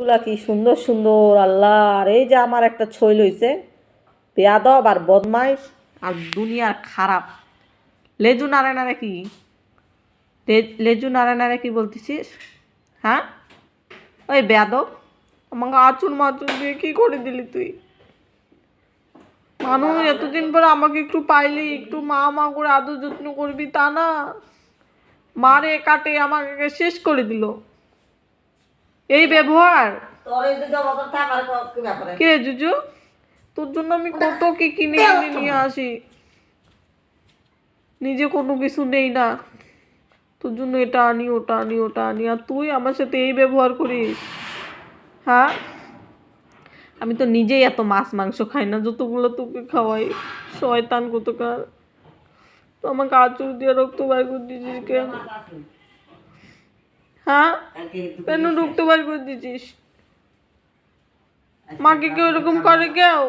গুলা কি সুন্দর সুন্দর, আল্লাহ। আর এই যে আমার একটা ছই লইছে, বেয়াদব আর বদমাইশ আর দুনিয়ার খারাপ। লেজু নাড়ে কি? লেজু নাড়ে কি বলতেছিস? হ্যাঁ? ওই বেয়াদব। আমাকে আচুর মাচুর দিয়ে কি করে দিলি তুই? মানুষ এতদিন পরে আমাকে একটু পাইলি, একটু মা মা করে আদর যত্ন করবি তা না। মারে কাটে আমাকে শেষ করে দিল। এই ব্যবহার? ক- জুজু তোর জন্য আমি কত কি কিনে কিনে নিয়ে আসি। নিজে কোনো কিছু নেই না। তোর জন্য এটা আনি ওটা আনি ওটা আনি। আর তুই আমার সাথে এই ব্যবহার করিস। হ্যাঁ? আমি তো নিজেই এত মাছ মাংস খাই না যতগুলো তোকে খাওয়াই। শয়তান কতকার। তো আমাকে আচুর দিয়ে রক্ত বার করে দিয়েছিস কেন? হ্যাঁ? কেন ঢুকতে বার করে দিয়েছিস? মাকে কেউ এরকম করে কেউ?